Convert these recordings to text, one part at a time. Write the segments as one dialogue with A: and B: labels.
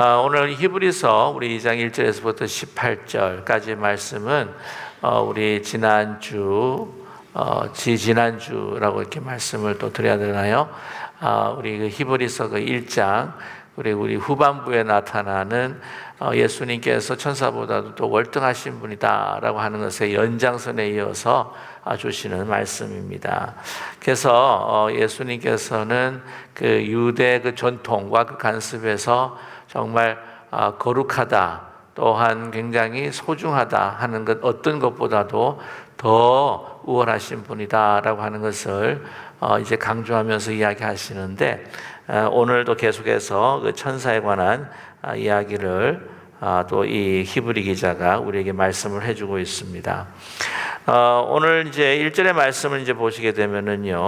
A: 어, 오늘 히브리서 우리 2장 1절에서부터 18절까지 말씀은 어, 우리 지난주 어, 지지난주라고 이렇게 말씀을 또 드려야 되나요? 아, 우리 그 히브리서 그 1장 우리 우리 후반부에 나타나는 어, 예수님께서 천사보다도 또 월등하신 분이다라고 하는 것의 연장선에 이어서 아, 주시는 말씀입니다. 그래서 어, 예수님께서는 그 유대 그 전통과 그 간습에서 정말 아, 거룩하다 또한 굉장히 소중하다 하는 것 어떤 것보다도 더 우월하신 분이다라고 하는 것을 어, 이제 강조하면서 이야기하시는데 어, 오늘도 계속해서 그 천사에 관한 아, 이야기를 아, 또이 히브리 기자가 우리에게 말씀을 해주고 있습니다. 어, 오늘 이제 1절의 말씀을 이제 보시게 되면은요,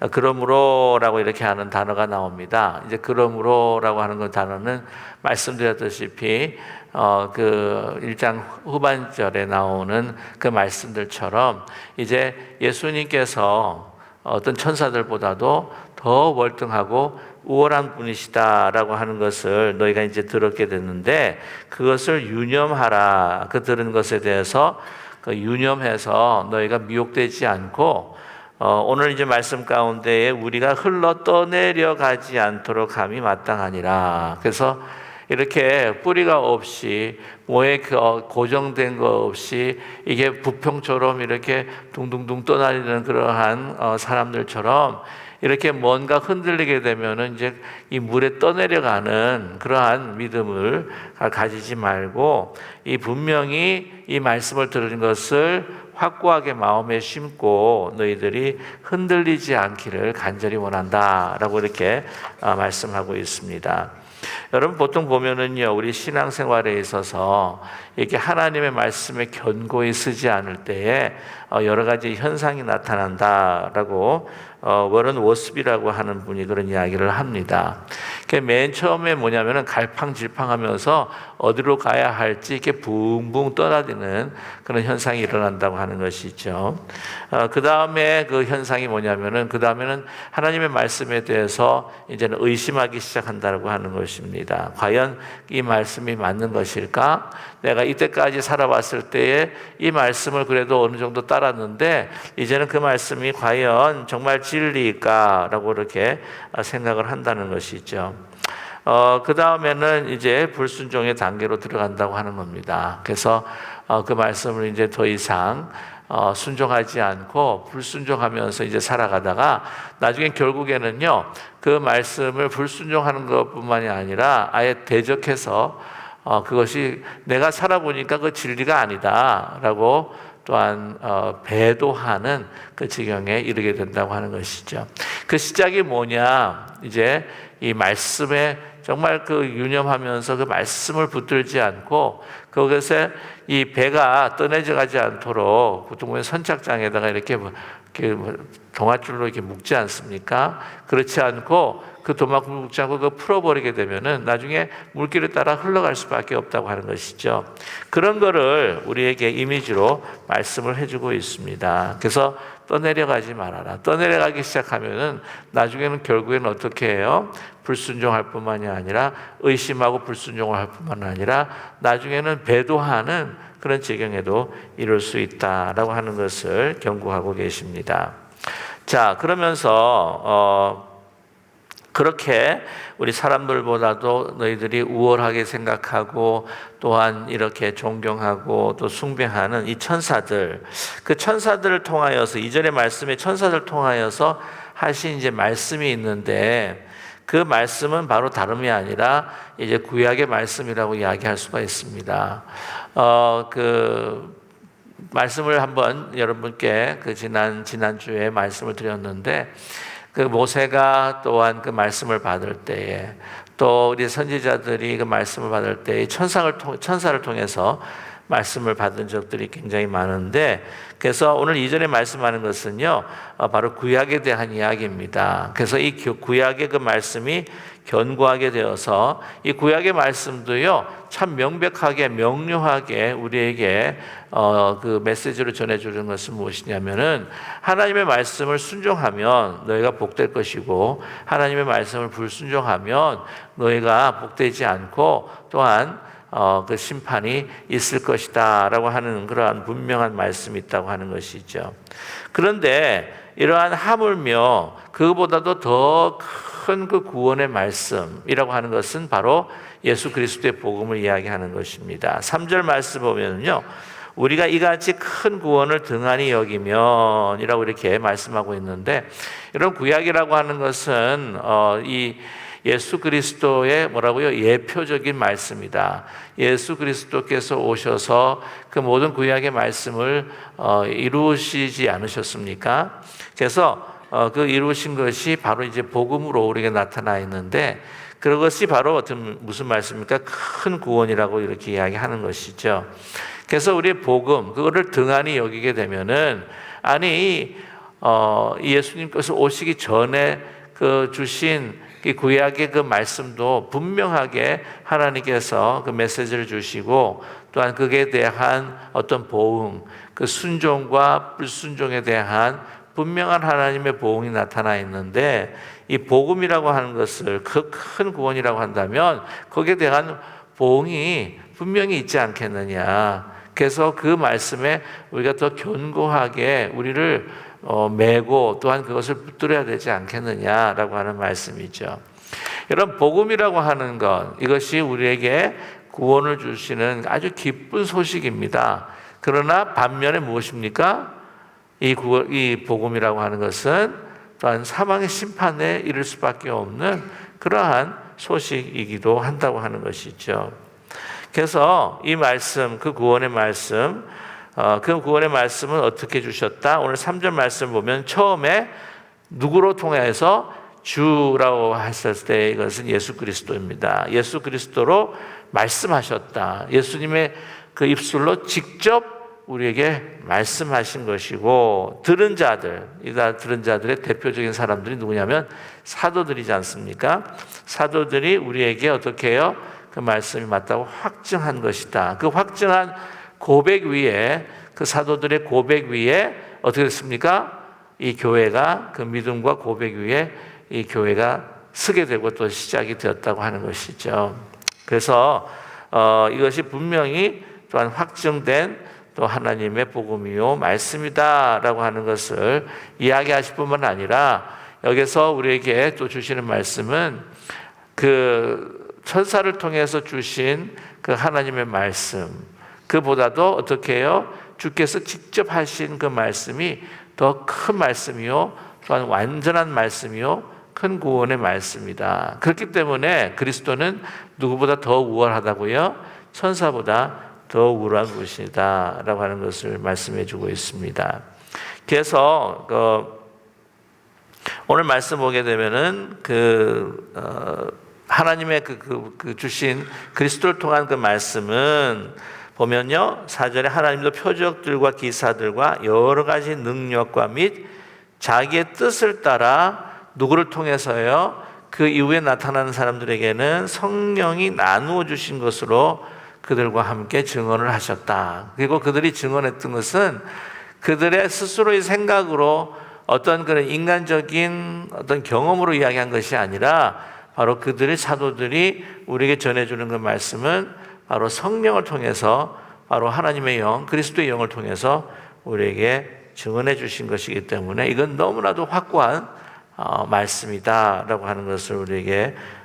A: 어, 그러므로라고 이렇게 하는 단어가 나옵니다. 이제 그러므로라고 하는 그 단어는 말씀드렸다시피 어, 그 1장 후반절에 나오는 그 말씀들처럼 이제 예수님께서 어떤 천사들보다도 더 월등하고 우월한 분이시다라고 하는 것을 너희가 이제 들었게 됐는데 그것을 유념하라. 그 들은 것에 대해서 그 유념해서 너희가 미혹되지 않고 어, 오늘 이제 말씀 가운데에 우리가 흘러 떠내려 가지 않도록 함이 마땅하니라. 그래서 이렇게 뿌리가 없이 뭐에 그, 어, 고정된 거 없이 이게 부평처럼 이렇게 둥둥둥 떠다니는 그러한 어, 사람들처럼 이렇게 뭔가 흔들리게 되면은 이제 이 물에 떠내려가는 그러한 믿음을 가지지 말고 이 분명히 이 말씀을 들은 것을 확고하게 마음에 심고 너희들이 흔들리지 않기를 간절히 원한다라고 이렇게 어, 말씀하고 있습니다. 여러분 보통 보면은요 우리 신앙생활에 있어서 이렇게 하나님의 말씀에 견고히 쓰지 않을 때에 어, 여러 가지 현상이 나타난다라고 어, 워런 워스비라고 하는 분이 그런 이야기를 합니다. 맨 처음에 뭐냐면은 갈팡질팡하면서 어디로 가야 할지 이렇게 붕붕 떠나드는 그런 현상이 일어난다고 하는 것이죠. 어, 그 다음에 그 현상이 뭐냐면은 그 다음에는 하나님의 말씀에 대해서 이제는 의심하기 시작한다고 하는 것입니다. 과연 이 말씀이 맞는 것일까? 내가 이때까지 살아왔을 때에 이 말씀을 그래도 어느 정도 따랐는데 이제는 그 말씀이 과연 정말 진리일까라고 이렇게 생각을 한다는 것이죠. 어, 그 다음에는 이제 불순종의 단계로 들어간다고 하는 겁니다. 그래서 어, 그 말씀을 이제 더 이상 어, 순종하지 않고 불순종하면서 이제 살아가다가 나중에 결국에는요 그 말씀을 불순종하는 것뿐만이 아니라 아예 대적해서 어, 그것이 내가 살아보니까 그 진리가 아니다라고 또한 어, 배도하는 그 지경에 이르게 된다고 하는 것이죠. 그 시작이 뭐냐? 이제 이 말씀에 정말 그 유념하면서 그 말씀을 붙들지 않고 그것에 이 배가 떠내져 가지 않도록 보통 보면 선착장에다가 이렇게, 뭐, 뭐 동아줄로 이렇게 묶지 않습니까? 그렇지 않고 그 않고 그 풀어버리게 되면은 나중에 물길을 따라 흘러갈 수밖에 없다고 하는 것이죠. 그런 거를 우리에게 이미지로 말씀을 해주고 있습니다. 그래서 떠내려가지 말아라. 떠내려가기 시작하면은 나중에는 결국에는 어떻게 해요? 불순종할 뿐만이 아니라 의심하고 불순종을 할 뿐만 아니라 나중에는 배도하는 그런 지경에도 이룰 수 있다라고 하는 것을 경고하고 계십니다. 자, 그러면서 어 그렇게 우리 사람들보다도 너희들이 우월하게 생각하고 또한 이렇게 존경하고 또 숭배하는 이 천사들 그 천사들을 통하여서 이전의 말씀에 천사들 통하여서 하신 이제 말씀이 있는데 그 말씀은 바로 다름이 아니라 이제 구약의 말씀이라고 이야기할 수가 있습니다. 어, 그 말씀을 한번 여러분께 그 지난 지난주에 말씀을 드렸는데 그 모세가 또한 그 말씀을 받을 때에 또 우리 선지자들이 그 말씀을 받을 때 천상을 통 천사를 통해서 말씀을 받은 적들이 굉장히 많은데 그래서 오늘 이전에 말씀하는 것은요 어, 바로 구약에 대한 이야기입니다. 그래서 이 구약의 그 말씀이 견고하게 되어서 이 구약의 말씀도요 참 명백하게 명료하게 우리에게 어, 그 메시지를 전해주는 것은 무엇이냐면은 하나님의 말씀을 순종하면 너희가 복될 것이고 하나님의 말씀을 불순종하면 너희가 복되지 않고 또한 어, 그 심판이 있을 것이다 라고 하는 그러한 분명한 말씀이 있다고 하는 것이죠. 그런데 이러한 하물며 그보다도 더 큰 그 구원의 말씀이라고 하는 것은 바로 예수 그리스도의 복음을 이야기하는 것입니다. 3절 말씀 보면요. 우리가 이같이 큰 구원을 등한히 여기면 이라고 이렇게 말씀하고 있는데 이런 구약이라고 하는 것은 어, 이 예수 그리스도의 뭐라고요? 예표적인 말씀이다. 예수 그리스도께서 오셔서 그 모든 구약의 말씀을 어, 이루시지 않으셨습니까? 그래서 어, 그 이루신 것이 바로 이제 복음으로 우리에게 나타나 있는데 그것이 바로 어떤 무슨 말씀입니까? 큰 구원이라고 이렇게 이야기하는 것이죠. 그래서 우리의 복음 그거를 등한히 여기게 되면은 아니 어, 예수님께서 오시기 전에 그 주신 이 구약의 그 말씀도 분명하게 하나님께서 그 메시지를 주시고 또한 그에 대한 어떤 보응, 그 순종과 불순종에 대한 분명한 하나님의 보응이 나타나 있는데 이 복음이라고 하는 것을 그 큰 구원이라고 한다면 거기에 대한 보응이 분명히 있지 않겠느냐. 그래서 그 말씀에 우리가 더 견고하게 우리를 어, 매고 또한 그것을 붙들어야 되지 않겠느냐라고 하는 말씀이죠. 이런 복음이라고 하는 것 이것이 우리에게 구원을 주시는 아주 기쁜 소식입니다. 그러나 반면에 무엇입니까? 이, 구, 이 복음이라고 하는 것은 또한 사망의 심판에 이를 수밖에 없는 그러한 소식이기도 한다고 하는 것이죠. 그래서 이 말씀, 그 구원의 말씀, 어, 그 구원의 말씀은 어떻게 주셨다? 오늘 3절 말씀 보면 처음에 누구로 통해서 주라고 했을 때 이것은 예수 그리스도입니다. 예수 그리스도로 말씀하셨다. 예수님의 그 입술로 직접 우리에게 말씀하신 것이고 들은 자들, 이다 들은 자들의 대표적인 사람들이 누구냐면 사도들이지 않습니까? 사도들이 우리에게 어떻게 해요? 그 말씀이 맞다고 확증한 것이다. 그 확증한 고백 위에 그 사도들의 고백 위에 어떻게 됐습니까? 이 교회가 그 믿음과 고백 위에 이 교회가 서게 되고 또 시작이 되었다고 하는 것이죠. 그래서 어, 이것이 분명히 또한 확증된 또 하나님의 복음이요 말씀이다라고 하는 것을 이야기하실 뿐만 아니라 여기서 우리에게 또 주시는 말씀은 그 천사를 통해서 주신 그 하나님의 말씀 그보다도 어떻게 해요? 주께서 직접 하신 그 말씀이 더 큰 말씀이요 또한 완전한 말씀이요 큰 구원의 말씀이다. 그렇기 때문에 그리스도는 누구보다 더 우월하다고요? 천사보다 더 우월한 것이다 라고 하는 것을 말씀해 주고 있습니다. 그래서 그 오늘 말씀 보게 되면은 그 어, 하나님의 그, 그, 그 주신 그리스도를 통한 그 말씀은 보면요 사절에 하나님도 표적들과 기사들과 여러 가지 능력과 및 자기의 뜻을 따라 누구를 통해서요 그 이후에 나타나는 사람들에게는 성령이 나누어 주신 것으로 그들과 함께 증언을 하셨다. 그리고 그들이 증언했던 것은 그들의 스스로의 생각으로 어떤 그런 인간적인 어떤 경험으로 이야기한 것이 아니라 바로 그들의 사도들이 우리에게 전해주는 그 말씀은 바로 성령을 통해서 바로 하나님의 영, 그리스도의 영을 통해서 우리에게 증언해 주신 것이기 때문에 이건 너무나도 확고한 어, 말씀이다라고 하는 것을 우리에게 어,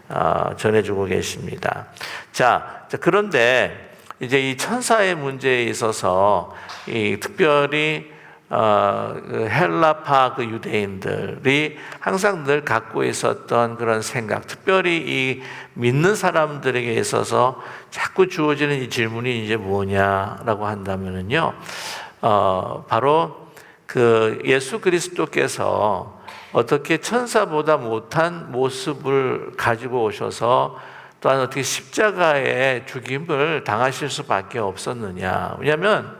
A: 전해주고 계십니다. 자, 그런데 이제 이 천사의 문제에 있어서 이 특별히 어, 그 헬라파 그 유대인들이 항상 늘 갖고 있었던 그런 생각, 특별히 이 믿는 사람들에게 있어서 자꾸 주어지는 이 질문이 이제 뭐냐라고 한다면은요, 어, 바로 그 예수 그리스도께서 어떻게 천사보다 못한 모습을 가지고 오셔서 또한 어떻게 십자가의 죽임을 당하실 수밖에 없었느냐. 왜냐하면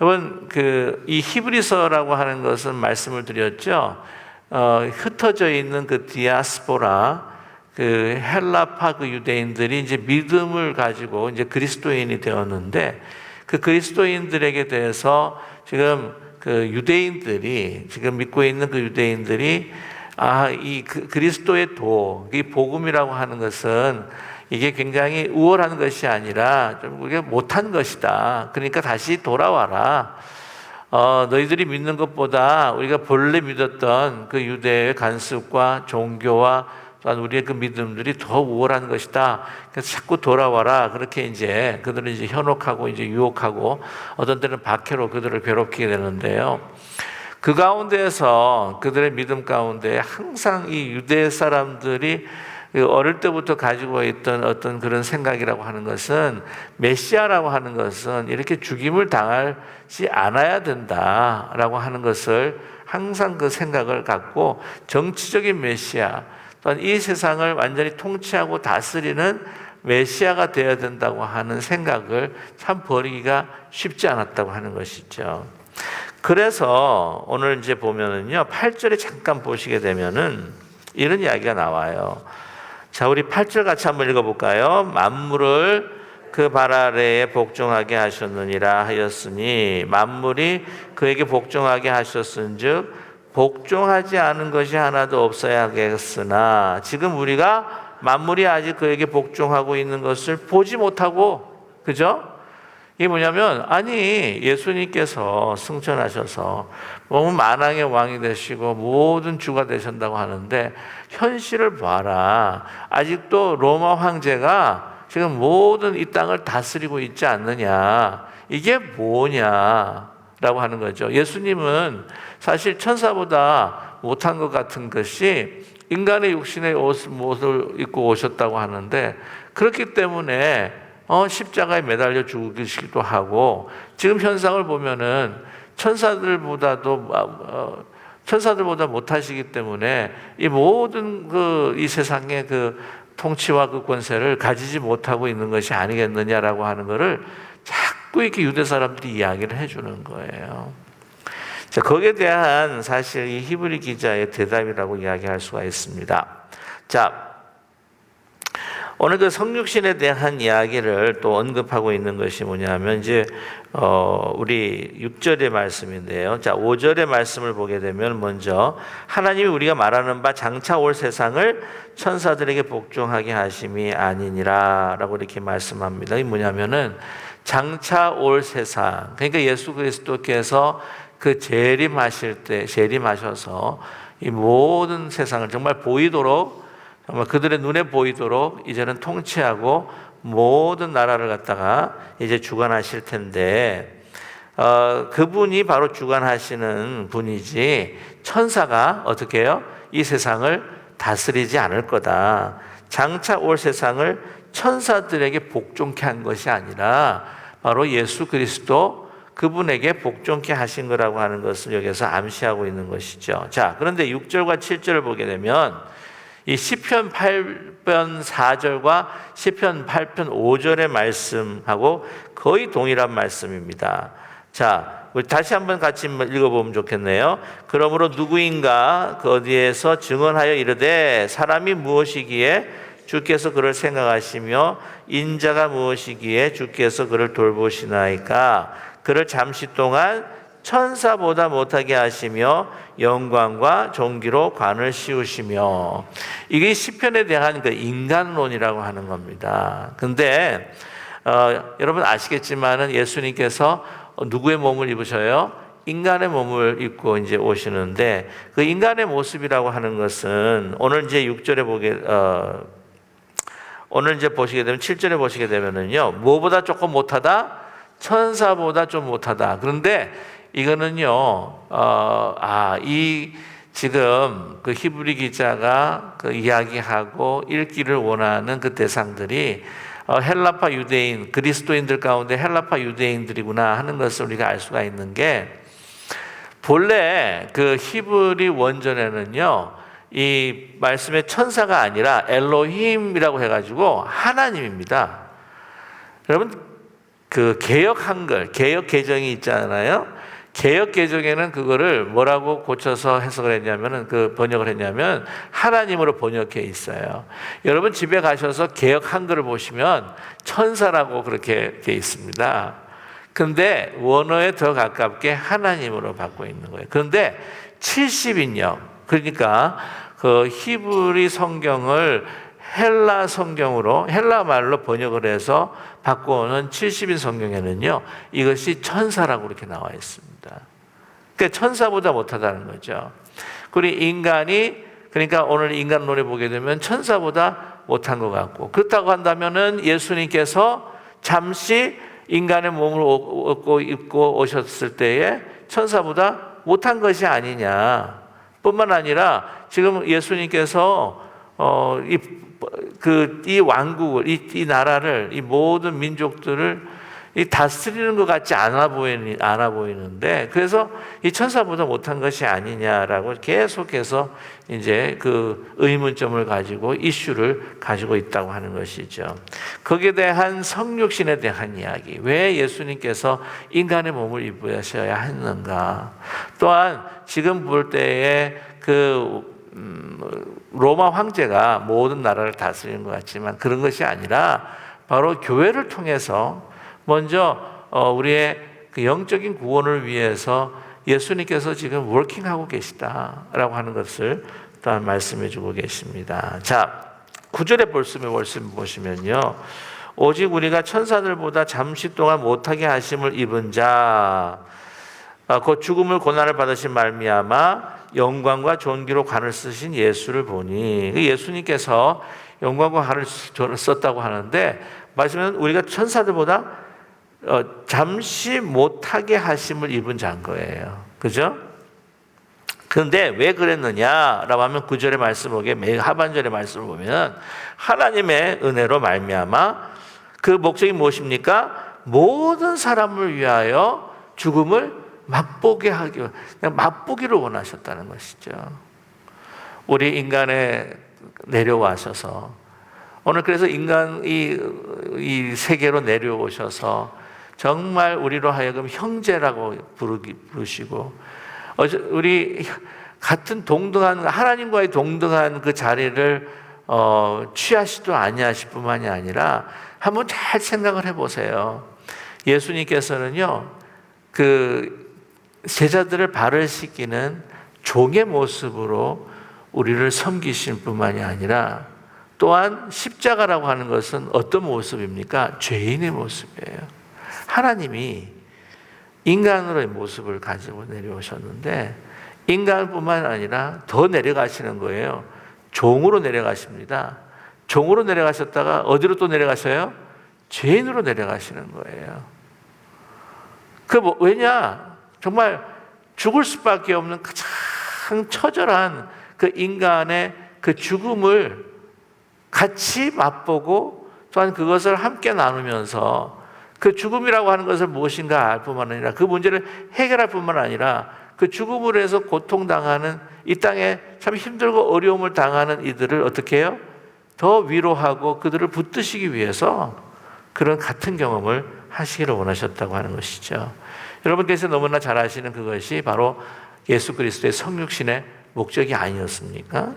A: 여러분 그 이 히브리서라고 하는 것은 말씀을 드렸죠. 어, 흩어져 있는 그 디아스포라 그 헬라파 그 유대인들이 이제 믿음을 가지고 이제 그리스도인이 되었는데 그 그리스도인들에게 대해서 지금 그 유대인들이 지금 믿고 있는 그 유대인들이 아, 이 그- 그리스도의 도, 이 복음이라고 하는 것은 이게 굉장히 우월한 것이 아니라 좀 그게 못한 것이다. 그러니까 다시 돌아와라. 어, 너희들이 믿는 것보다 우리가 본래 믿었던 그 유대의 간습과 종교와 또한 우리의 그 믿음들이 더 우월한 것이다. 그래서 자꾸 돌아와라. 그렇게 이제 그들을 이제 현혹하고 이제 유혹하고 어떤 때는 박해로 그들을 괴롭히게 되는데요. 그 가운데에서 그들의 믿음 가운데 항상 이 유대 사람들이 그 어릴 때부터 가지고 있던 어떤 그런 생각이라고 하는 것은 메시아라고 하는 것은 이렇게 죽임을 당하지 않아야 된다라고 하는 것을 항상 그 생각을 갖고 정치적인 메시아 또한 이 세상을 완전히 통치하고 다스리는 메시아가 되어야 된다고 하는 생각을 참 버리기가 쉽지 않았다고 하는 것이죠. 그래서 오늘 이제 보면은요, 8절에 잠깐 보시게 되면은 이런 이야기가 나와요. 자, 우리 8절 같이 한번 읽어볼까요? 만물을 그 발 아래에 복종하게 하셨느니라 하였으니 만물이 그에게 복종하게 하셨은즉 복종하지 않은 것이 하나도 없어야 하겠으나 지금 우리가 만물이 아직 그에게 복종하고 있는 것을 보지 못하고 그죠? 이게 뭐냐면 아니 예수님께서 승천하셔서 몸은 만왕의 왕이 되시고 모든 주가 되신다고 하는데 현실을 봐라. 아직도 로마 황제가 지금 모든 이 땅을 다스리고 있지 않느냐. 이게 뭐냐 라고 하는 거죠. 예수님은 사실 천사보다 못한 것 같은 것이 인간의 육신의 옷, 옷을 입고 오셨다고 하는데 그렇기 때문에 어, 십자가에 매달려 죽으시기도 하고 지금 현상을 보면은 천사들보다도 어, 천사들보다 못하시기 때문에 이 모든 그 이 세상의 그 통치와 그 권세를 가지지 못하고 있는 것이 아니겠느냐라고 하는 것을 자꾸 이렇게 유대 사람들이 이야기를 해주는 거예요. 자, 거기에 대한 사실 이 히브리 기자의 대답이라고 이야기할 수가 있습니다. 자, 오늘 그 성육신에 대한 이야기를 또 언급하고 있는 것이 뭐냐면 이제 어 우리 6절의 말씀인데요. 자, 5절의 말씀을 보게 되면 먼저 하나님이 우리가 말하는 바 장차 올 세상을 천사들에게 복종하게 하심이 아니니라라고 이렇게 말씀합니다. 이 뭐냐면은 장차 올 세상. 그러니까 예수 그리스도께서 그 재림하실 때 재림하셔서 이 모든 세상을 정말 보이도록 정말 그들의 눈에 보이도록 이제는 통치하고 모든 나라를 갖다가 이제 주관하실 텐데 어, 그분이 바로 주관하시는 분이지 천사가 어떻게 해요? 이 세상을 다스리지 않을 거다. 장차 올 세상을 천사들에게 복종케 한 것이 아니라 바로 예수 그리스도 그분에게 복종케 하신 거라고 하는 것을 여기서 암시하고 있는 것이죠. 자, 그런데 6절과 7절을 보게 되면 이 시편 8편 4절과 시편 8편 5절의 말씀하고 거의 동일한 말씀입니다. 자, 다시 한번 같이 읽어보면 좋겠네요. 그러므로 누구인가 그 어디에서 증언하여 이르되 사람이 무엇이기에 주께서 그를 생각하시며 인자가 무엇이기에 주께서 그를 돌보시나이까 그를 잠시 동안 천사보다 못하게 하시며 영광과 존귀로 관을 씌우시며 이게 시편에 대한 그 인간론이라고 하는 겁니다. 근데 어, 여러분 아시겠지만은 예수님께서 누구의 몸을 입으셔요? 인간의 몸을 입고 이제 오시는데 그 인간의 모습이라고 하는 것은 오늘 이제 6절에 보게 어, 오늘 이제 보시게 되면 7절에 보시게 되면은요. 무엇보다 조금 못하다? 천사보다 좀 못하다. 그런데 이거는요, 어, 아, 이 지금 그 히브리 기자가 그 이야기하고 읽기를 원하는 그 대상들이 어, 헬라파 유대인, 그리스도인들 가운데 헬라파 유대인들이구나 하는 것을 우리가 알 수가 있는 게 본래 그 히브리 원전에는요, 이 말씀의 천사가 아니라 엘로힘이라고 해가지고 하나님입니다. 여러분 그 개역 한글, 개역 개정이 있잖아요. 개혁 개정에는 그거를 뭐라고 고쳐서 해석을 했냐면은 그 번역을 했냐면 하나님으로 번역해 있어요. 여러분 집에 가셔서 개혁 한글을 보시면 천사라고 그렇게 돼 있습니다. 근데 원어에 더 가깝게 하나님으로 받고 있는 거예요. 그런데 70인역 그러니까 그 히브리 성경을 헬라 성경으로 헬라 말로 번역을 해서 바꿔오는 70인 성경에는요 이것이 천사라고 이렇게 나와 있습니다. 그러니까 천사보다 못하다는 거죠. 그리고 인간이 그러니까 오늘 인간론에 보게 되면 천사보다 못한 것 같고 그렇다고 한다면은 예수님께서 잠시 인간의 몸을 얻고 입고 오셨을 때에 천사보다 못한 것이 아니냐. 뿐만 아니라 지금 예수님께서 어, 이, 그, 이 왕국을, 이, 이 나라를, 이 모든 민족들을 이 다스리는 것 같지 않아 보이는, 않아 보이는데, 그래서 이 천사보다 못한 것이 아니냐라고 계속해서 이제 그 의문점을 가지고 이슈를 가지고 있다고 하는 것이죠. 거기에 대한 성육신에 대한 이야기. 왜 예수님께서 인간의 몸을 입으셔야 했는가. 또한 지금 볼 때에 그 음, 로마 황제가 모든 나라를 다스리는 것 같지만 그런 것이 아니라 바로 교회를 통해서 먼저 어, 우리의 그 영적인 구원을 위해서 예수님께서 지금 워킹하고 계시다라고 하는 것을 또한 말씀해 주고 계십니다. 자, 구절의 말씀에 말씀 보시면요. 오직 우리가 천사들보다 잠시 동안 못하게 하심을 입은 자, 아, 곧 죽음을 고난을 받으신 말미암아 영광과 존귀로 관을 쓰신 예수를 보니 그 예수님께서 영광과 관을 썼다고 하는데 말씀은 우리가 천사들보다 어, 잠시 못하게 하심을 입은 자인 거예요. 그죠? 그런데 왜 그랬느냐라고 하면 구절의 말씀 보게 매 하반절의 말씀을 보면 하나님의 은혜로 말미암아 그 목적이 무엇입니까? 모든 사람을 위하여 죽음을 맛보게 하기, 맛보기를 원하셨다는 것이죠. 우리 인간에 내려와셔서 오늘 그래서 인간 이, 이 세계로 내려오셔서 정말 우리로 하여금 형제라고 부르기, 부르시고 우리 같은 동등한 하나님과의 동등한 그 자리를 어, 취하시도 아니하실 뿐만이 아니라 한번 잘 생각을 해보세요. 예수님께서는요, 그 제자들을 발을 씻기는 종의 모습으로 우리를 섬기신 뿐만이 아니라 또한 십자가라고 하는 것은 어떤 모습입니까? 죄인의 모습이에요. 하나님이 인간으로의 모습을 가지고 내려오셨는데 인간뿐만 아니라 더 내려가시는 거예요. 종으로 내려가십니다. 종으로 내려가셨다가 어디로 또 내려가셔요? 죄인으로 내려가시는 거예요. 그 뭐, 왜냐? 정말 죽을 수밖에 없는 가장 처절한 그 인간의 그 죽음을 같이 맛보고 또한 그것을 함께 나누면서 그 죽음이라고 하는 것을 무엇인가 알 뿐만 아니라 그 문제를 해결할 뿐만 아니라 그 죽음으로 해서 고통당하는 이 땅에 참 힘들고 어려움을 당하는 이들을 어떻게 해요? 더 위로하고 그들을 붙드시기 위해서 그런 같은 경험을 하시기를 원하셨다고 하는 것이죠. 여러분께서 너무나 잘 아시는 그것이 바로 예수 그리스도의 성육신의 목적이 아니었습니까?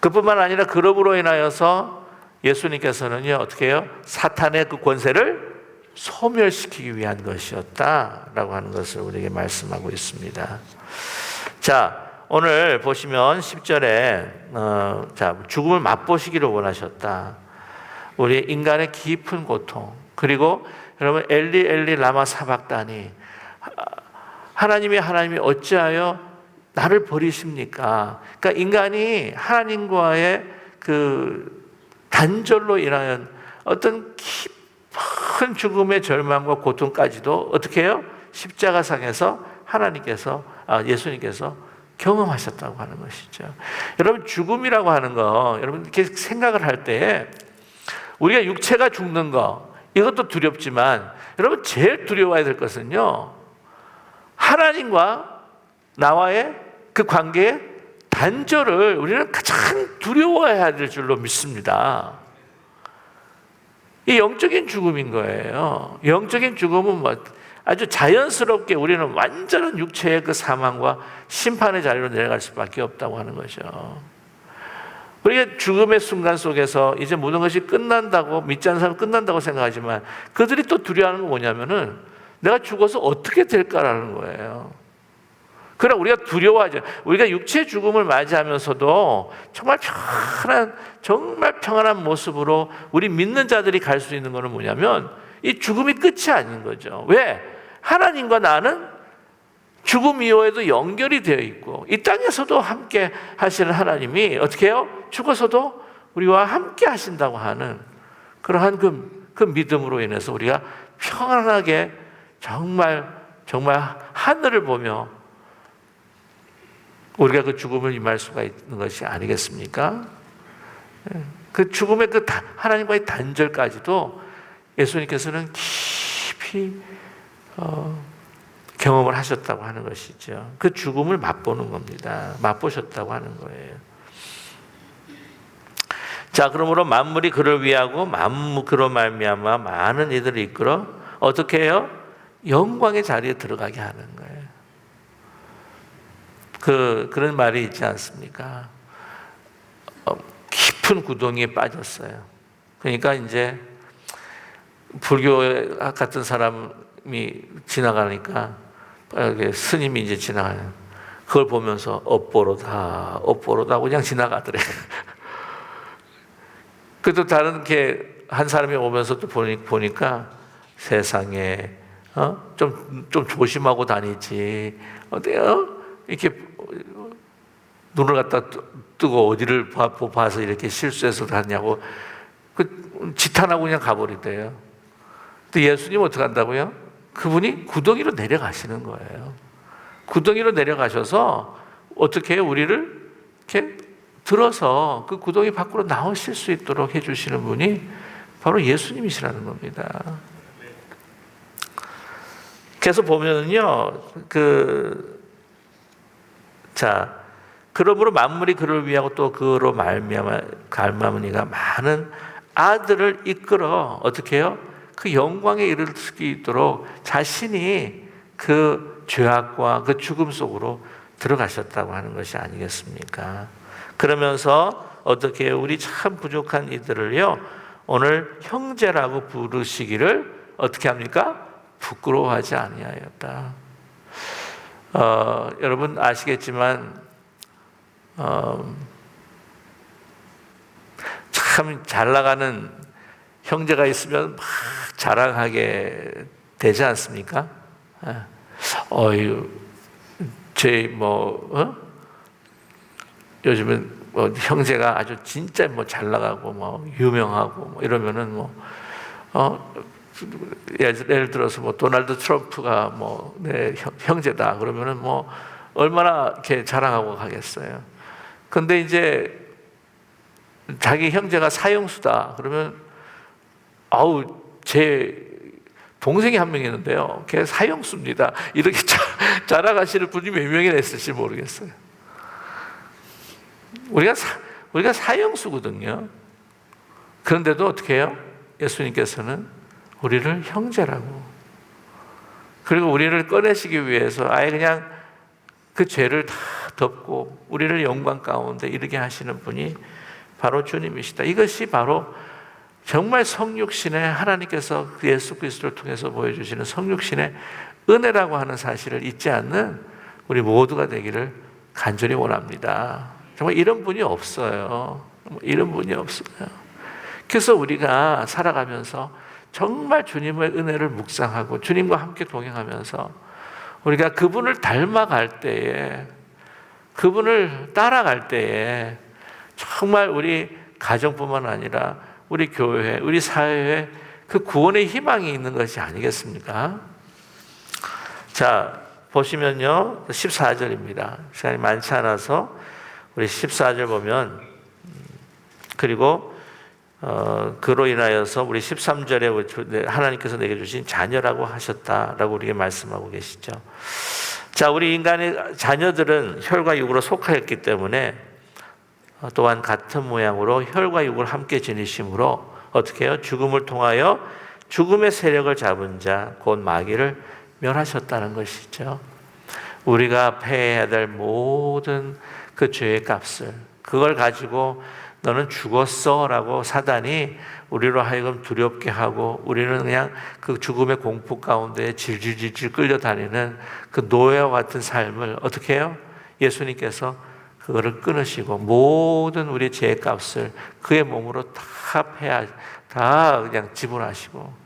A: 그뿐만 아니라 그럼으로 인하여서 예수님께서는요 어떻게 해요? 사탄의 그 권세를 소멸시키기 위한 것이었다라고 하는 것을 우리에게 말씀하고 있습니다. 자 오늘 보시면 10절에 어, 자 죽음을 맛보시기를 원하셨다. 우리 인간의 깊은 고통 그리고 여러분 엘리 엘리 라마 사박다니 하나님이 하나님이 어찌하여 나를 버리십니까? 그러니까 인간이 하나님과의 그 단절로 인하여 어떤 깊은 죽음의 절망과 고통까지도 어떻게 해요? 십자가상에서 하나님께서 아, 예수님께서 경험하셨다고 하는 것이죠. 여러분 죽음이라고 하는 거 여러분 이렇게 생각을 할 때 우리가 육체가 죽는 거 이것도 두렵지만 여러분 제일 두려워야 될 것은요. 하나님과 나와의 그 관계의 단절을 우리는 가장 두려워해야 될 줄로 믿습니다. 이 영적인 죽음인 거예요. 영적인 죽음은 뭐 아주 자연스럽게 우리는 완전한 육체의 그 사망과 심판의 자리로 내려갈 수밖에 없다고 하는 거죠. 우리가 죽음의 순간 속에서 이제 모든 것이 끝난다고 믿지 않는 사람 끝난다고 생각하지만 그들이 또 두려워하는 건 뭐냐면은 내가 죽어서 어떻게 될까라는 거예요. 그러나 우리가 두려워하죠. 우리가 육체 죽음을 맞이하면서도 정말 편한, 정말 평안한 모습으로 우리 믿는 자들이 갈 수 있는 것은 뭐냐면 이 죽음이 끝이 아닌 거죠. 왜? 하나님과 나는 죽음 이후에도 연결이 되어 있고 이 땅에서도 함께 하시는 하나님이 어떻게 해요? 죽어서도 우리와 함께 하신다고 하는 그러한 그, 그 믿음으로 인해서 우리가 평안하게 정말 정말 하늘을 보며 우리가 그 죽음을 임할 수가 있는 것이 아니겠습니까? 예. 그 죽음의 그 하나님과의 단절까지도 예수님께서는 깊이 어, 경험을 하셨다고 하는 것이죠. 그 죽음을 맛보는 겁니다. 맛보셨다고 하는 거예요. 자, 그러므로 만물이 그를 위하고 만물 그로 말미암아 많은 이들을 이끌어 어떻게 해요? 영광의 자리에 들어가게 하는 거예요. 그 그런 말이 있지 않습니까? 어, 깊은 구덩이에 빠졌어요. 그러니까 이제 불교 같은 사람이 지나가니까 스님이 이제 지나가는 그걸 보면서 업보로다 업보로다 그냥 지나가더래. 그래도 다른 게 한 사람이 오면서 또 보니까 세상에 어? 좀, 좀 조심하고 다니지. 어때요? 이렇게 눈을 갖다 뜨고 어디를 봐서 이렇게 실수해서 갔냐고 그 지탄하고 그냥 가버리대요. 근데 예수님 어떻게 한다고요? 그분이 구덩이로 내려가시는 거예요. 구덩이로 내려가셔서 어떻게 우리를 이렇게 들어서 그 구덩이 밖으로 나오실 수 있도록 해주시는 분이 바로 예수님이시라는 겁니다. 그래서 보면은요, 그, 자, 그러므로 만물이 그를 위하고 또 그로 말미암아 갈마무니가 많은 아들을 이끌어 어떻게 해요? 그 영광에 이를 수 있도록 자신이 그 죄악과 그 죽음 속으로 들어가셨다고 하는 것이 아니겠습니까? 그러면서 어떻게 우리 참 부족한 이들을요 오늘 형제라고 부르시기를 어떻게 합니까? 부끄러워하지 아니하였다. 어, 여러분 아시겠지만 어, 참 잘 나가는 형제가 있으면 막 자랑하게 되지 않습니까? 예. 어유, 제뭐 어? 요즘은 뭐 형제가 아주 진짜 뭐 잘 나가고 뭐 유명하고 뭐 이러면은 뭐 어, 예를 들어서 뭐 도널드 트럼프가 뭐 내 형제다 그러면은 뭐 얼마나 이렇게 자랑하고 가겠어요. 근데 이제 자기 형제가 사형수다 그러면 아우 제 동생이 한 명 있는데요. 걔 사형수입니다. 이렇게 자, 자랑하시는 분이 몇 명이나 있을지 모르겠어요. 우리가 사, 우리가 사형수거든요. 그런데도 어떻게 해요? 예수님께서는 우리를 형제라고. 그리고 우리를 꺼내시기 위해서 아예 그냥 그 죄를 다 덮고 우리를 영광 가운데 이르게 하시는 분이 바로 주님이시다. 이것이 바로 정말 성육신의 하나님께서 그 예수 그리스도를 통해서 보여주시는 성육신의 은혜라고 하는 사실을 잊지 않는 우리 모두가 되기를 간절히 원합니다. 정말 이런 분이 없어요. 이런 분이 없어요. 그래서 우리가 살아가면서 정말 주님의 은혜를 묵상하고 주님과 함께 동행하면서 우리가 그분을 닮아갈 때에 그분을 따라갈 때에 정말 우리 가정뿐만 아니라 우리 교회, 우리 사회에 그 구원의 희망이 있는 것이 아니겠습니까? 자, 보시면요. 14절입니다. 시간이 많지 않아서 우리 14절 보면 그리고 어, 그로 인하여서 우리 13절에 하나님께서 내게 주신 자녀라고 하셨다라고 우리에게 말씀하고 계시죠. 자, 우리 인간의 자녀들은 혈과 육으로 속하였기 때문에 또한 같은 모양으로 혈과 육을 함께 지니심으로 어떻게 해요? 죽음을 통하여 죽음의 세력을 잡은 자, 곧 마귀를 멸하셨다는 것이죠. 우리가 패해야 될 모든 그 죄의 값을 그걸 가지고 너는 죽었어 라고 사단이 우리로 하여금 두렵게 하고 우리는 그냥 그 죽음의 공포 가운데 질질질질 끌려다니는 그 노예와 같은 삶을 어떻게 해요? 예수님께서 그거를 끊으시고 모든 우리 죄의 값을 그의 몸으로 다 패야 다 그냥 지불하시고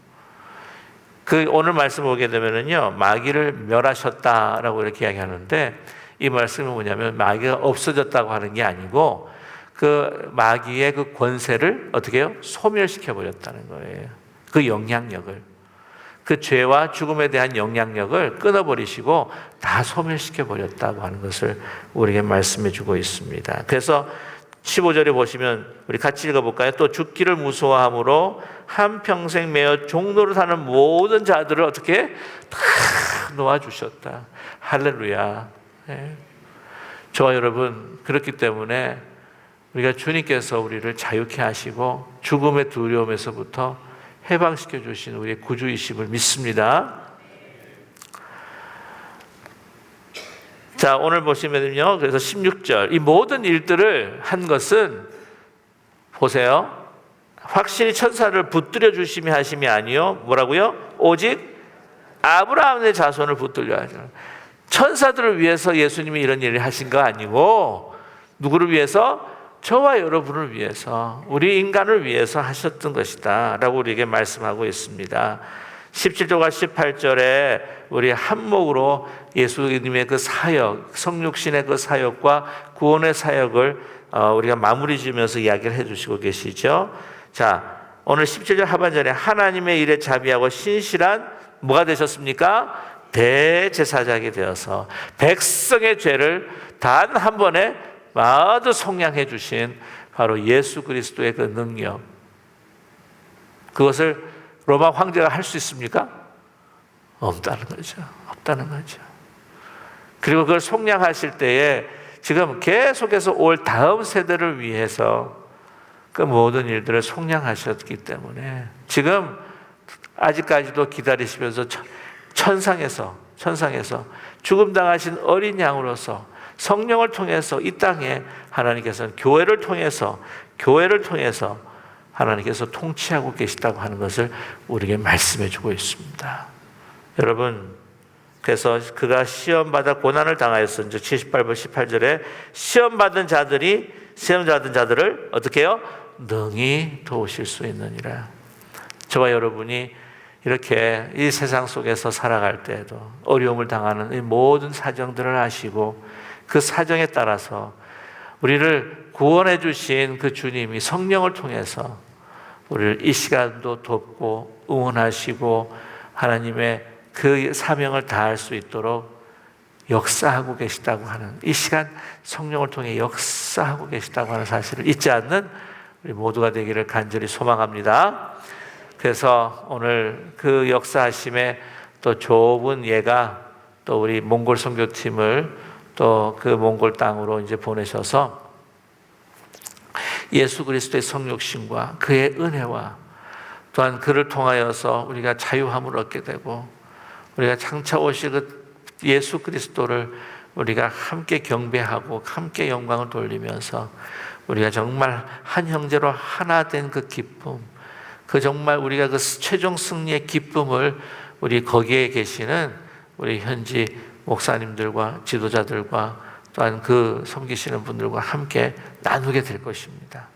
A: 그 오늘 말씀 보게 되면은요 마귀를 멸하셨다라고 이렇게 이야기하는데 이 말씀은 뭐냐면 마귀가 없어졌다고 하는 게 아니고 그 마귀의 그 권세를 어떻게 해요? 소멸시켜 버렸다는 거예요. 그 영향력을 그 죄와 죽음에 대한 영향력을 끊어버리시고 다 소멸시켜 버렸다고 하는 것을 우리에게 말씀해 주고 있습니다. 그래서 15절에 보시면 우리 같이 읽어볼까요? 또 죽기를 무서워함으로 한평생 매어 종로를 사는 모든 자들을 어떻게 다 놓아주셨다. 할렐루야. 네. 저와 여러분, 그렇기 때문에 우리가 주님께서 우리를 자유케 하시고 죽음의 두려움에서부터 해방시켜 주신 우리의 구주이심을 믿습니다. 자, 오늘 보시면요. 그래서 16절. 이 모든 일들을 한 것은 보세요. 확실히 천사를 붙들여 주심이 하심이 아니요. 뭐라고요? 오직 아브라함의 자손을 붙들려 하죠. 천사들을 위해서 예수님이 이런 일을 하신 거 아니고 누구를 위해서 저와 여러분을 위해서 우리 인간을 위해서 하셨던 것이다 라고 우리에게 말씀하고 있습니다 17절과 18절에 우리 한목으로 예수님의 그 사역 성육신의 그 사역과 구원의 사역을 어, 우리가 마무리 지으면서 이야기를 해주시고 계시죠 자 오늘 17절 하반절에 하나님의 일에 자비하고 신실한 뭐가 되셨습니까? 대제사장이 되어서 백성의 죄를 단 한 번에 마저 속량해 주신 바로 예수 그리스도의 그 능력. 그것을 로마 황제가 할 수 있습니까? 없다는 거죠. 없다는 거죠. 그리고 그걸 속량하실 때에 지금 계속해서 올 다음 세대를 위해서 그 모든 일들을 속량하셨기 때문에 지금 아직까지도 기다리시면서 천상에서 천상에서 죽음 당하신 어린 양으로서 성령을 통해서 이 땅에 하나님께서는 교회를 통해서 교회를 통해서 하나님께서 통치하고 계시다고 하는 것을 우리에게 말씀해 주고 있습니다. 여러분 그래서 그가 시험 받아 고난을 당하였어. 이제 78번 18절에 시험 받은 자들이 시험 받은 자들을 어떻게 해요? 능히 도우실 수 있느니라. 저와 여러분이 이렇게 이 세상 속에서 살아갈 때에도 어려움을 당하는 이 모든 사정들을 아시고 그 사정에 따라서 우리를 구원해 주신 그 주님이 성령을 통해서 우리를 이 시간도 돕고 응원하시고 하나님의 그 사명을 다할 수 있도록 역사하고 계시다고 하는 이 시간 성령을 통해 역사하고 계시다고 하는 사실을 잊지 않는 우리 모두가 되기를 간절히 소망합니다. 그래서 오늘 그 역사하심에 또 좁은 예가 또 우리 몽골 선교팀을 또 그 몽골 땅으로 이제 보내셔서 예수 그리스도의 성육신과 그의 은혜와 또한 그를 통하여서 우리가 자유함을 얻게 되고 우리가 장차 오실 그 예수 그리스도를 우리가 함께 경배하고 함께 영광을 돌리면서 우리가 정말 한 형제로 하나 된 그 기쁨, 그 정말 우리가 그 최종 승리의 기쁨을 우리 거기에 계시는 우리 현지 목사님들과 지도자들과 또한 그 섬기시는 분들과 함께 나누게 될 것입니다.